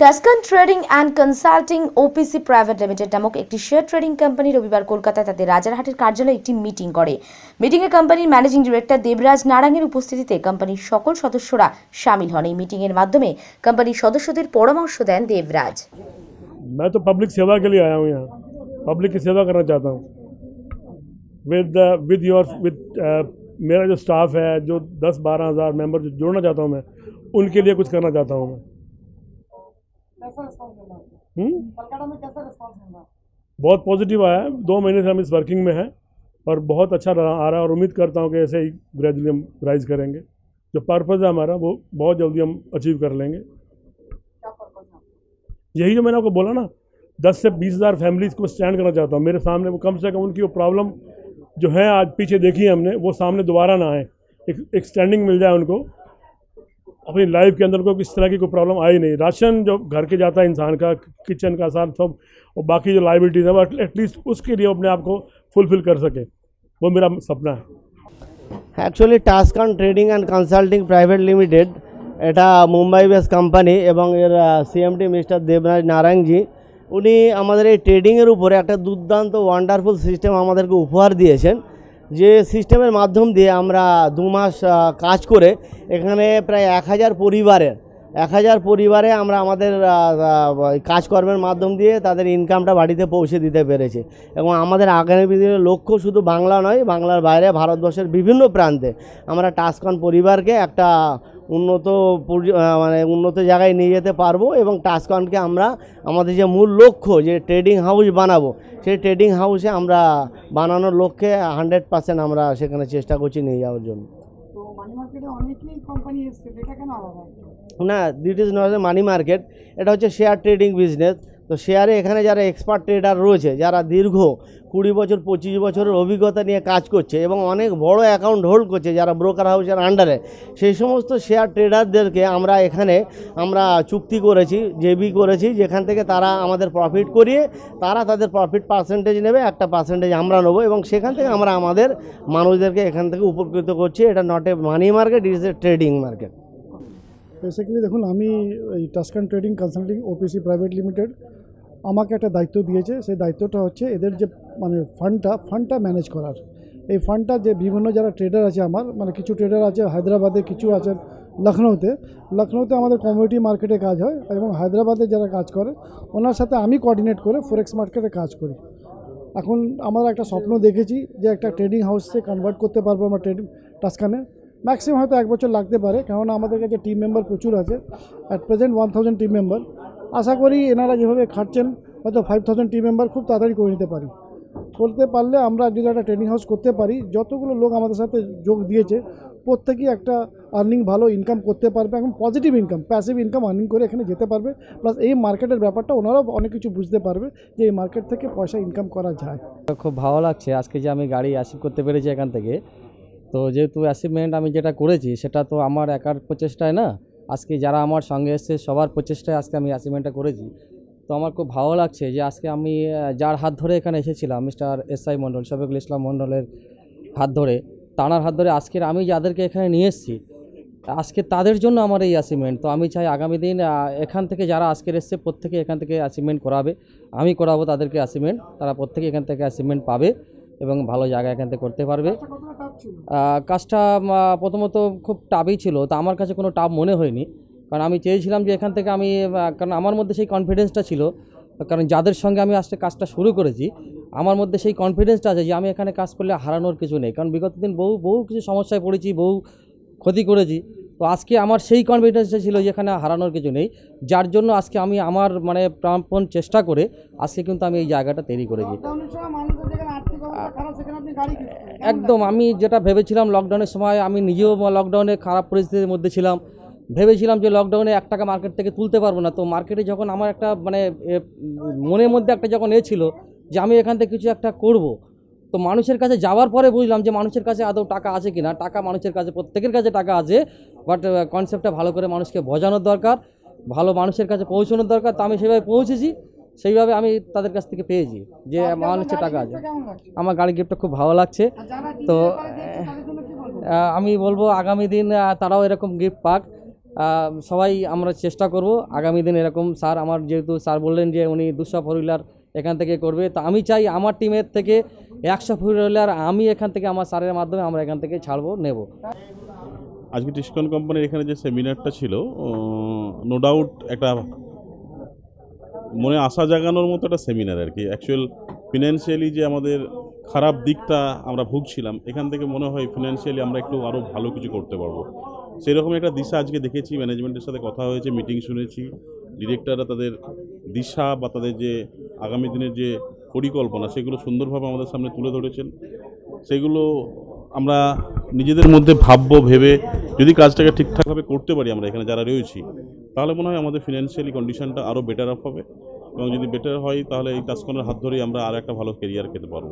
Tuscan trading and consulting OPC private limited নামক একটি share trading company রবিবার কলকাতায় তাদের রাজারহাটের কার্যালয়ে একটি মিটিং করে মিটিংয়ে কোম্পানির ম্যানেজিং ডিরেক্টর দেবরাজ নারায়ণের উপস্থিতিতে কোম্পানির সকল সদস্যরা সামিল হন এই মিটিংয়ের মাধ্যমে কোম্পানির সদস্যদের পরামর্শ দেন দেবরাজ मैं तो पब्लिक सेवा के लिए आया हूँ यहाँ पब्लिक की सेवा करना चाहता हूँ विद विद योर विद मेरा जो स्टाफ है जो दस बारह हज़ार मेंबर जो जोड़ना चाहता हूँ मैं उनके लिए कुछ करना चाहता हूँ मैं है बहुत पॉजिटिव आया। है दो महीने से हम इस वर्किंग में हैं और बहुत अच्छा आ रहा है और उम्मीद करता हूँ कि ऐसे ही ग्रेजुअली हम राइज करेंगे। जो पर्पज़ है हमारा वो बहुत जल्दी हम अचीव कर लेंगे। क्या यही जो मैंने आपको बोला ना दस से बीस हज़ार फैमिलीज़ को स्टैंड करना चाहता हूँ। मेरे सामने वो कम से कम उनकी वो प्रॉब्लम जो है आज पीछे देखी है हमने वो सामने दोबारा ना आए। एक एक स्टैंडिंग मिल जाए उनको। अपनी लाइफ के अंदर उनको किस तरह की कोई प्रॉब्लम आई नहीं राशन जो घर के जाता है इंसान का किचन का साथ सब और बाकी जो लाइबिलिटीज़ है वो एटलीस्ट उसके लिए वो अपने आप को फुलफिल कर सके वो मेरा सपना है actually Tuscan trading and consulting private limited এটা মুম্বাই বেস কোম্পানি এবং এর সিএমডি মিস্টার দেবরাজ নারায়ণজি উনি আমাদের এই ট্রেডিংয়ের উপরে একটা দুর্দান্ত ওয়ান্ডারফুল সিস্টেম আমাদেরকে উপহার দিয়েছেন যে সিস্টেমের মাধ্যম দিয়ে আমরা দু মাস কাজ করে এখানে প্রায় এক হাজার পরিবারের এক হাজার পরিবারে আমরা আমাদের কাজকর্মের মাধ্যম দিয়ে তাদের ইনকামটা বাড়িতে পৌঁছে দিতে পেরেছি। এবং আমাদের আগামী দিনের লক্ষ্য শুধু বাংলা নয়, বাংলার বাইরে ভারতবর্ষের বিভিন্ন প্রান্তে আমরা টাস্কন পরিবারকে একটা উন্নত মানে উন্নত জায়গায় নিয়ে যেতে পারব এবং টাস্কনকে আমরা আমাদের যে মূল লক্ষ্য যে ট্রেডিং হাউস বানাবো সেই ট্রেডিং হাউসে আমরা বানানোর লক্ষ্যে হান্ড্রেড পার্সেন্ট আমরা সেখানে চেষ্টা করছি নিয়ে যাওয়ার জন্য। মানি না this is not money market এটা হচ্ছে শেয়ার ট্রেডিং বিজনেস তো শেয়ারে এখানে যারা এক্সপার্ট ট্রেডার রয়েছে, যারা দীর্ঘ কুড়ি বছর, পঁচিশ বছরের অভিজ্ঞতা নিয়ে কাজ করছে এবং অনেক বড় অ্যাকাউন্ট হোল্ড করছে, যারা ব্রোকার হাউসের আন্ডারে সেই সমস্ত শেয়ার ট্রেডারদেরকে আমরা এখানে, আমরা চুক্তি করেছি জেবি করেছি, যেখান থেকে তারা আমাদের প্রফিট করিয়ে, তারা তাদের প্রফিট পার্সেন্টেজ নেবে, একটা পার্সেন্টেজ আমরা নেব এবং সেখান থেকে আমরা আমাদের মানুষদেরকে এখান থেকে উপকৃত করছি। এটা not a money market is a trading market basically দেখুন, আমি এই Tuscan trading consulting OPC private limited আমাকে একটা দায়িত্ব দিয়েছে, সেই দায়িত্বটা হচ্ছে এদের যে মানে ফান্ডটা ফান্ডটা ম্যানেজ করার। এই ফান্ডটা যে বিভিন্ন যারা ট্রেডার আছে আমার মানে কিছু ট্রেডার আছে হায়দ্রাবাদে, কিছু আছে লখনৌতে। লখনৌতে আমাদের কমিউনিটি মার্কেটে কাজ হয় এবং হায়দ্রাবাদে যারা কাজ করে, ওনার সাথে আমি কোঅর্ডিনেট করে ফরেক্স মার্কেটে কাজ করি। এখন আমরা একটা স্বপ্ন দেখেছি যে একটা ট্রেডিং হাউসে কনভার্ট করতে পারব আমরা ট্রেডিং টাস্কানে ম্যাক্সিমাম হয়তো এক বছর লাগতে পারে, কেননা আমাদের কাছে টিম মেম্বার প্রচুর আছে। At present one thousand team member আশা করি এনারা যেভাবে খাটছেন, হয়তো ফাইভ থাউজেন্ড টিম মেম্বার খুব তাড়াতাড়ি করে নিতে পারি। করতে পারলে আমরা যদি একটা ট্রেনিং হাউস করতে পারি, যতগুলো লোক আমাদের সাথে যোগ দিয়েছে, প্রত্যেকেই একটা আর্নিং ভালো ইনকাম করতে পারবে, এখন positive income passive income earning করে এখানে যেতে পারবে প্লাস এই মার্কেটের ব্যাপারটা ওনারাও অনেক কিছু বুঝতে পারবে যে এই মার্কেট থেকে পয়সা ইনকাম করা যায়। খুব ভালো লাগছে, আজকে যে আমি গাড়ি অ্যাসিভ করতে পেরেছি এখান থেকে। তো যেহেতু অ্যাচিভমেন্ট আমি যেটা করেছি, সেটা তো আমার একার প্রচেষ্টায় না। আজকে যারা আমার সঙ্গে এসছে, সবার প্রচেষ্টায় আজকে আমি অ্যাচিভমেন্টটা করেছি। তো আমার খুব ভালো লাগছে যে আজকে আমি যার হাত ধরে এখানে এসেছিলাম mister S I Mondal, Shafiqul Islam মণ্ডলের হাত ধরে তাঁর হাত ধরে আজকের আমি যাদেরকে এখানে নিয়ে এসেছি, আজকে তাদের জন্য আমার এই অ্যাচিভমেন্ট তো আমি চাই আগামী দিন এখান থেকে যারা আজকের এসছে, প্রত্যেকে এখান থেকে অ্যাচিভমেন্ট করাবে। আমি করাবো তাদেরকে অ্যাচিভমেন্ট তারা প্রত্যেকে এখান থেকে অ্যাচিভমেন্ট পাবে এবং ভালো জায়গা এখান থেকে করতে পারবে। কাজটা প্রথমত খুব টাফই ছিল। তা আমার কাছে কোনো টাফ মনে হয়নি। কারণ আমি চেয়েছিলাম যে এখান থেকে আমি কারণ আমার মধ্যে সেই কনফিডেন্সটা ছিল। কারণ যাদের সঙ্গে আমি আজকে কাজটা শুরু করেছি আমার মধ্যে সেই কনফিডেন্সটা আছে যে আমি এখানে কাজ করলে হারানোর কিছু নেই। কারণ বিগত দিন বহু বহু কিছু সমস্যায় পড়েছি বহু ক্ষতি করেছি। তো আজকে আমার সেই কনফিডেন্সটা ছিল যে এখানে হারানোর কিছু নেই। যার জন্য আজকে আমি আমার মানে প্রাণপণ চেষ্টা করে আজকে কিন্তু আমি এই জায়গাটা তৈরি করেছি। একদম, আমি যেটা ভেবেছিলাম লকডাউনের সময়, আমি নিজেও লকডাউনে খারাপ পরিস্থিতির মধ্যে ছিলাম। ভেবেছিলাম যে লকডাউনে এক টাকা মার্কেট থেকে তুলতে পারব না। তো মার্কেটে যখন আমার একটা মানে মনের মধ্যে একটা যখন এ ছিল, যে আমি এখান থেকে কিছু একটা করব, তো মানুষের কাছে যাওয়ার পরে বুঝলাম যে মানুষের কাছে আদৌ টাকা আছে কিনা। টাকা মানুষের কাছে, প্রত্যেকের কাছে টাকা আছে বাট কনসেপ্টটা ভালো করে মানুষকে বোঝানোর দরকার, ভালো মানুষের কাছে পৌঁছানোর দরকার। তো আমি সেভাবে পৌঁছেছি। সেইভাবে আমি তাদের কাছ থেকে পেয়েছি যে মানুষের টাকা আছে। আমার গাড়ি গিফটটা খুব ভালো লাগছে। তো, আমি বলব আগামী দিন তারাও এরকম গিফট পাক। সবাই আমরা চেষ্টা করব আগামী দিন এরকম স্যার আমার যেহেতু স্যার বললেন যে উনি দুশো ফোর হুইলার এখান থেকে করবে। তো আমি চাই আমার টিমের থেকে একশো ফোর হুইলার আমি এখান থেকে আমার স্যারের মাধ্যমে আমরা এখান থেকে ছাড়বো নেব। আজকে টিসকন কোম্পানির এখানে যে সেমিনারটা ছিল নো ডাউট একটা মনে আশা জাগানোর মতো একটা সেমিনার আর কি। অ্যাকচুয়াল ফিনান্সিয়ালি যে আমাদের খারাপ দিকটা আমরা ভুগছিলাম, এখান থেকে মনে হয় ফিনান্সিয়ালি আমরা একটু আরও ভালো কিছু করতে পারব। সেরকম একটা দিশা আজকে দেখেছি ম্যানেজমেন্টের সাথে কথা হয়েছে মিটিং শুনেছি। ডিরেক্টররা তাদের দিশা বা তাদের যে আগামী দিনের যে পরিকল্পনা, সেগুলো সুন্দরভাবে আমাদের সামনে তুলে ধরেছেন। সেগুলো আমরা নিজেদের মধ্যে ভাববো, ভেবে যদি কাজটাকে ঠিকঠাকভাবে করতে পারি আমরা এখানে যারা রয়েছি। তাহলে মনে হয় আমাদের ফিনান্সিয়ালি কন্ডিশনটা আরও বেটার আপ হবে। এবং যদি বেটার হয়, তাহলে এই টাস্কনের হাত ধরেই আমরা আর একটা ভালো কেরিয়ার পেতে পারব।